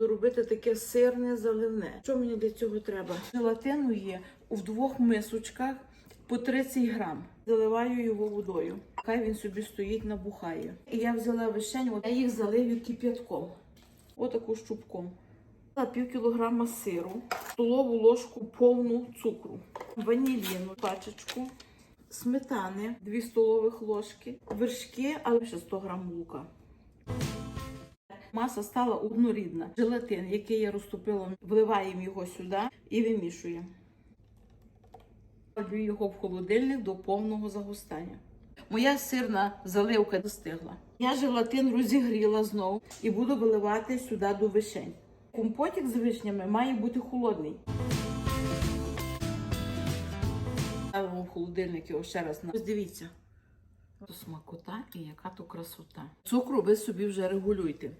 Робити таке сирне заливне. Що мені для цього треба? Желатину є в двох мисочках по 30 грам. Заливаю його водою. Хай він собі стоїть, набухає. І я взяла вишень, я їх залию кип'ятком. Отаку щупком. Пів кілограма сиру, столову ложку повну цукру, ваніліну, пачечку, сметани, 2 столових ложки, вершки, але ще 100 грам лука. Маса стала однорідна. Желатин, який я розтопила, вливаємо його сюди і вимішуємо. Ставлю його в холодильник до повного загустання. Моя сирна заливка достигла. Я желатин розігріла знову і буду виливати сюди до вишень. Компотик з вишнями має бути холодний. Ставимо в холодильник його ще раз. Ось дивіться. Смакота і яка то красота. Цукру ви собі вже регулюйте.